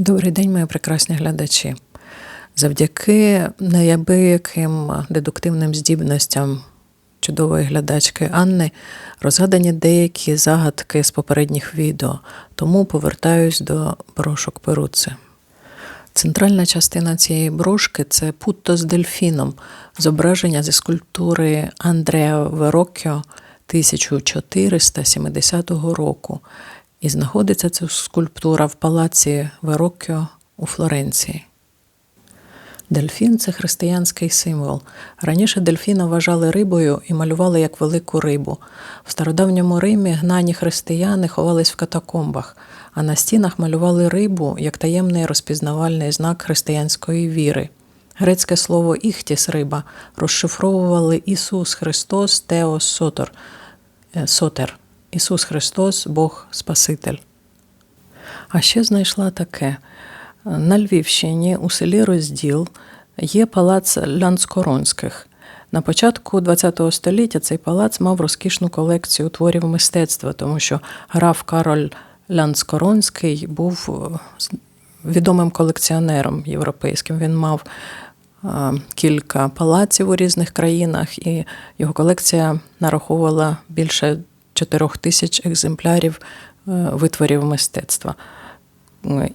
Добрий день, мої прекрасні глядачі. Завдяки неабияким дедуктивним здібностям чудової глядачки Анни розгадані деякі загадки з попередніх відео, тому повертаюсь до брошок Перуци. Центральна частина цієї брошки це путто з дельфіном, зображення зі скульптури Андреа Вероккьо 1470 року. І знаходиться ця скульптура в палаці Вероккьо у Флоренції. Дельфін це християнський символ. Раніше дельфіна вважали рибою і малювали як велику рибу. В стародавньому Римі гнані християни ховались в катакомбах, а на стінах малювали рибу як таємний розпізнавальний знак християнської віри. Грецьке слово іхтіс риба розшифровували Ісус Христос Теос е, Сотер. Ісус Христос, Бог Спаситель. А ще знайшла таке. На Львівщині у селі Розділ є палац Лянскоронських. На початку ХХ століття цей палац мав розкішну колекцію творів мистецтва, тому що граф Кароль Лянскоронський був е, відомим колекціонером європейським. Він мав е, кілька палаців у різних країнах, і його колекція нараховувала більше 4 тисяч екземплярів е, витворів мистецтва.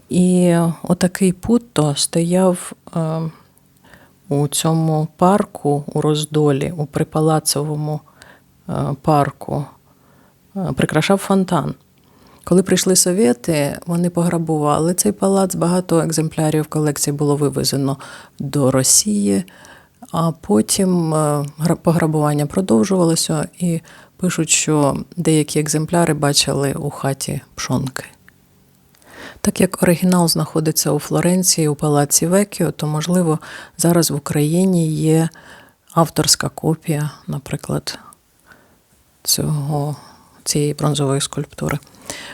І отакий путто стояв е, у цьому парку у роздолі, у припалацовому е, парку, прикрашав фонтан. Коли прийшли совєти, вони пограбували цей палац, багато екземплярів колекції було вивезено до Росії, а потім пограбування продовжувалося і Пишуть, що деякі екземпляри бачили у хаті пшонки. Так як оригінал знаходиться у Флоренції у палаці Векіо, то, можливо, зараз в Україні є авторська копія, наприклад, цього, цієї бронзової скульптури.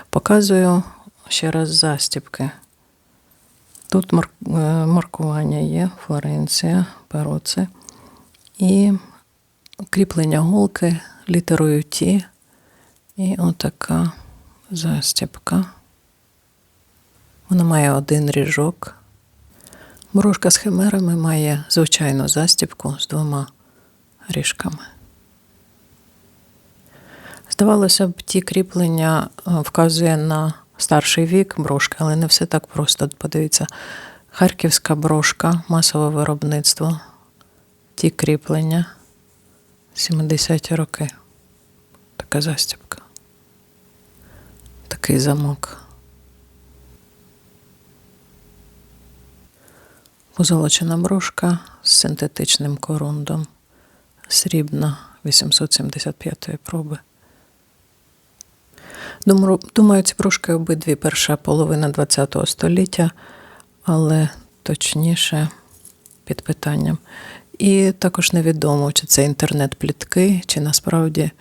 Показую ще раз застібки. Тут е, маркування є Флоренція, Перуце. І кріплення голки літерою Ті. І отака застібка. Вона має один ріжок. Брошка з химерами має звичайну застібку з двома ріжками. Здавалося б, ті кріплення е, вказує на старший вік брошки, але не все так просто. Подивіться, харківська брошка, масове виробництво, ті кріплення 70-ті роки така застібка, такий замок. Позолочена брошка з синтетичним корундом, срібна 875-ї проби. Думаю, ці брошки обидві перша половина ХХ століття, але точніше під питанням. І також невідомо, чи це інтернет-плітки, чи насправді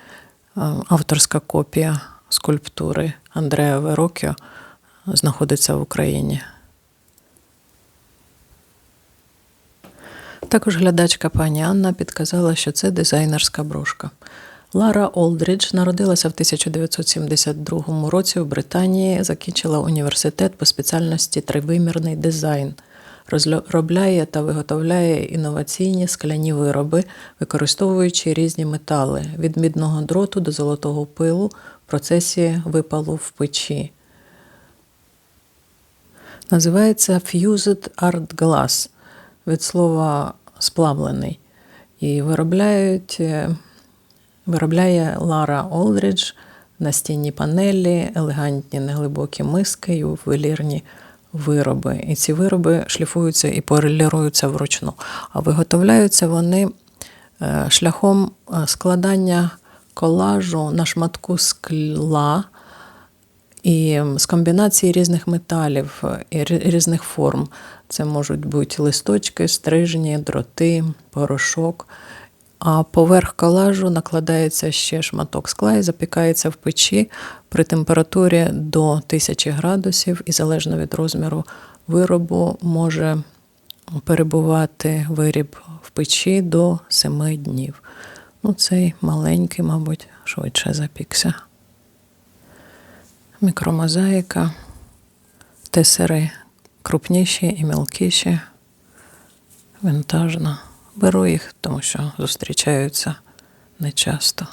авторська копія скульптури Андреа Верокіо знаходиться в Україні. Також глядачка пані Анна підказала, що це дизайнерська брошка. Лара Олдрідж народилася в 1972 році в Британії, закінчила університет по спеціальності тривимірний дизайн розробляє та виготовляє інноваційні скляні вироби, використовуючи різні метали від мідного дроту до золотого пилу в процесі випалу в печі. Називається Fused Art Glass від слова сплавлений. І виробляють, е, виробляє Лара Олдрідж настінні панелі, елегантні неглибокі миски, ювелірні вироби. І ці вироби шліфуються і поліруються вручну. А виготовляються вони е, шляхом е, складання колажу на шматку скла і з комбінації різних металів і різних форм. Це можуть бути листочки, стрижні, дроти, порошок. А поверх колажу накладається ще шматок скла і запікається в печі при температурі до 1000 градусів, і залежно від розміру виробу може перебувати виріб в печі до 7 днів. Ну, цей маленький, мабуть, швидше запікся. Мікромозаїка, тесери крупніші і мілкіші. Вінтажна. Беру їх, тому що зустрічаються нечасто.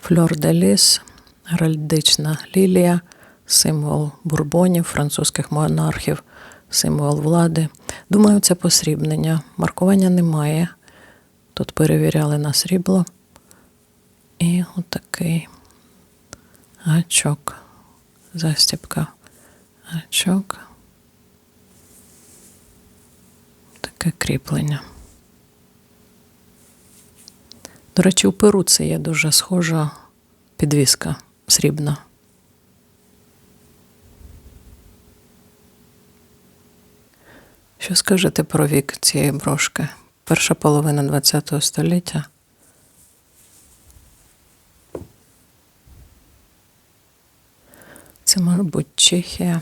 Фльор де ліс, геральдична лілія, символ бурбонів, французьких монархів, символ влади. Думаю, це посрібнення. Маркування немає. Тут перевіряли на срібло. І отакий гачок. Застібка. Гачок. Таке кріплення. До речі, у Перу це є дуже схожа підвіска срібна. Що скажете про вік цієї брошки? Перша половина ХХ століття. Це, мабуть, Чехія.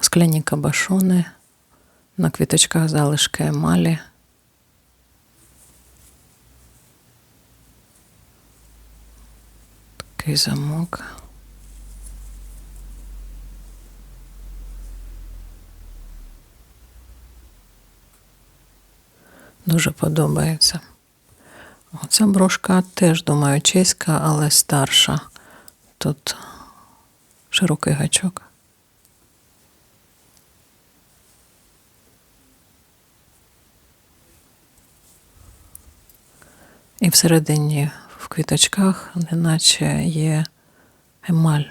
Скляні кабашони, на квіточках залишки емалі. Такий замок. Дуже подобається. Оця брошка теж, думаю, чеська, але старша. Тут широкий гачок. І всередині в квіточках, неначе є емаль.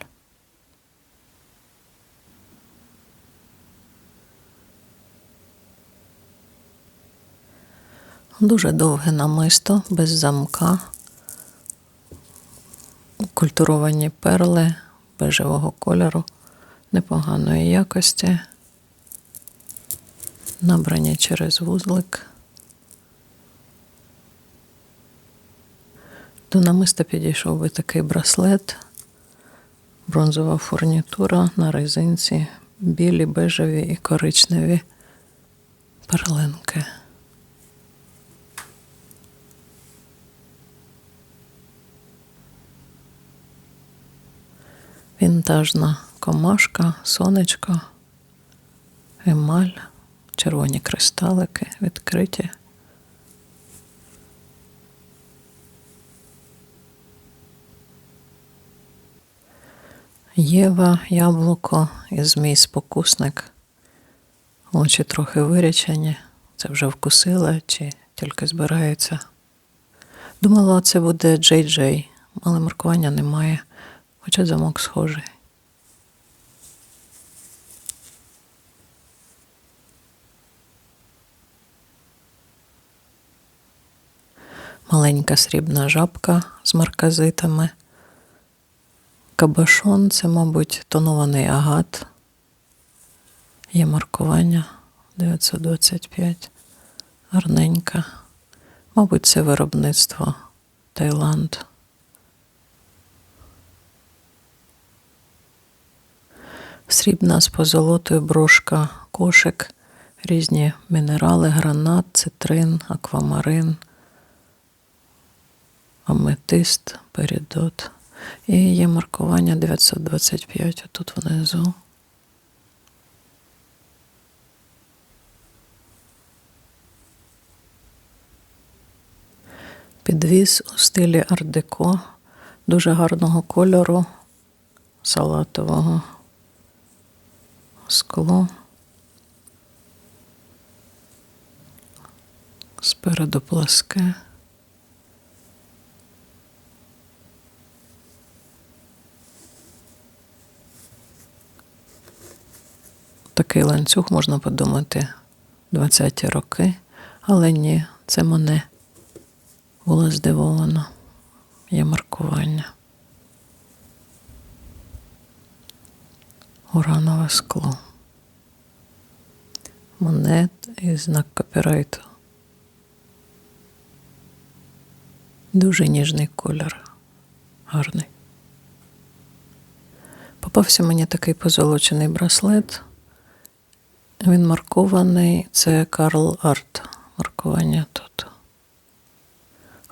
Дуже довге намисто, без замка, культуровані перли бежевого кольору, непоганої якості, набрані через вузлик. До намиста підійшов би такий браслет, бронзова фурнітура на резинці, білі, бежеві і коричневі перлинки. Вінтажна комашка, сонечко, емаль, червоні кристалики відкриті. Єва, яблуко і змій спокусник. Очі трохи вирячені. Це вже вкусила чи тільки збирається. Думала, це буде Джей Джей, але маркування немає, хоча замок схожий. Маленька срібна жабка з марказитами. Кабашон це, мабуть, тонований агат. Є маркування 925. Гарненька. Мабуть, це виробництво Таїланд. Срібна з позолотою брошка, кошик, різні мінерали, гранат, цитрин, аквамарин, аметист, перідот. І є маркування 925 отут внизу. Підвіз у стилі ардеко, дуже гарного кольору, салатового скло. Спереду пласке. Такий ланцюг можна подумати 20-ті роки, але ні, це мене було здивовано. Є маркування. Уранове скло. Монет і знак копірайту. Дуже ніжний кольор. Гарний. Попався мені такий позолочений браслет. Він маркований, це Карл Арт. Маркування тут.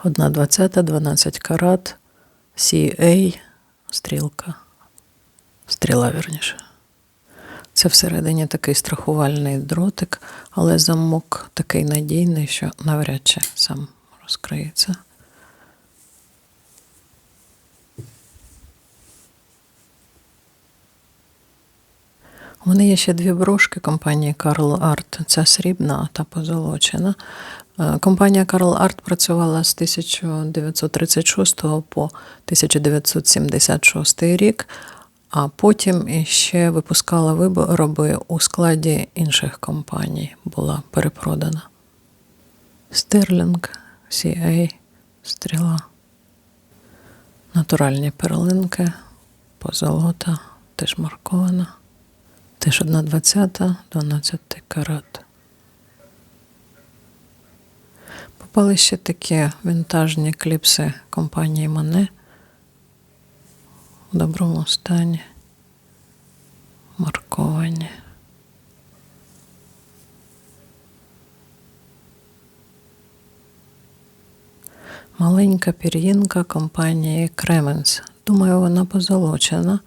Одна двадцята, 12 карат, CA, стрілка. Стріла, вірніше. Це всередині такий страхувальний дротик, але замок такий надійний, що навряд чи сам розкриється. У мене є ще дві брошки компанії Карл Арт. Ця срібна, та позолочена. Е, Компанія Карл Арт працювала з 1936 по 1976 рік, а потім іще випускала вироби у складі інших компаній, була перепродана. Стерлінг, CA, стріла. Натуральні перлинки, позолота, теж маркована. Теж 1,20, 12 карат. Попали ще такі вінтажні кліпси компанії Мане в доброму стані. Марковані. Маленька пір'їнка компанії Кременс. Думаю, вона позолочена.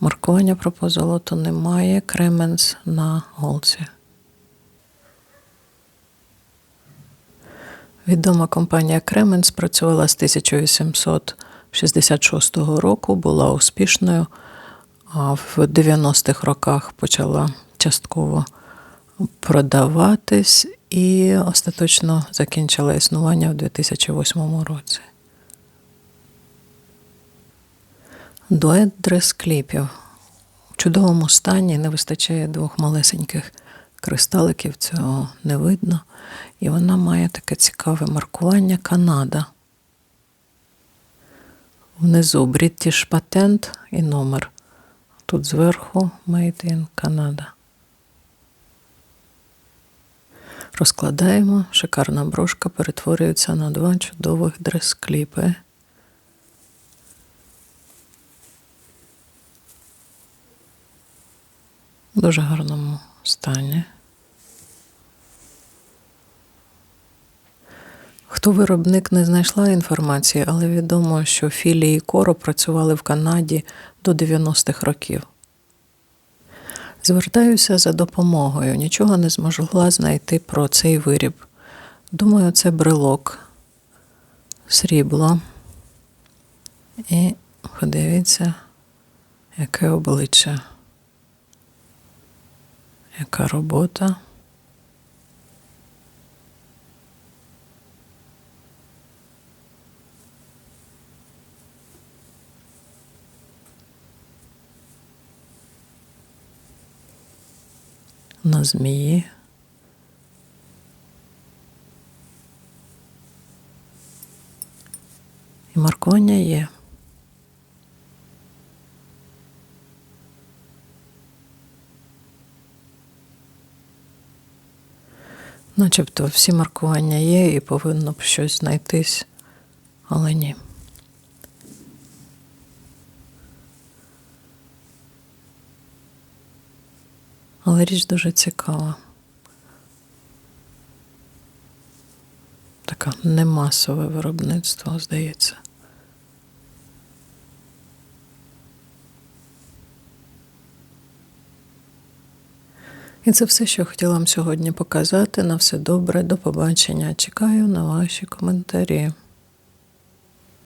Маркування про позолоту немає. Кременс на голці. Відома компанія Кременс працювала з 1866 року, була успішною, а в 90-х роках почала частково продаватись і остаточно закінчила існування в 2008 році. Дует дрес-кліпів. В чудовому стані не вистачає двох малесеньких кристаликів, цього не видно. І вона має таке цікаве маркування Канада. Внизу British Patent і номер. Тут зверху Made in Canada. Розкладаємо, шикарна брошка перетворюється на два чудових дрес-кліпи. В дуже гарному стані. Хто виробник не знайшла інформації, але відомо, що філії Коро працювали в Канаді до 90-х років. Звертаюся за допомогою. Нічого не змогла знайти про цей виріб. Думаю, це брелок, срібло. І подивіться, яке обличчя, яка робота. на змії. І маркування є. Начебто всі маркування є і повинно б щось знайтись, але ні. Але річ дуже цікава. Таке немасове виробництво, здається. І це все, що хотіла вам сьогодні показати. На все добре, до побачення. Чекаю на ваші коментарі.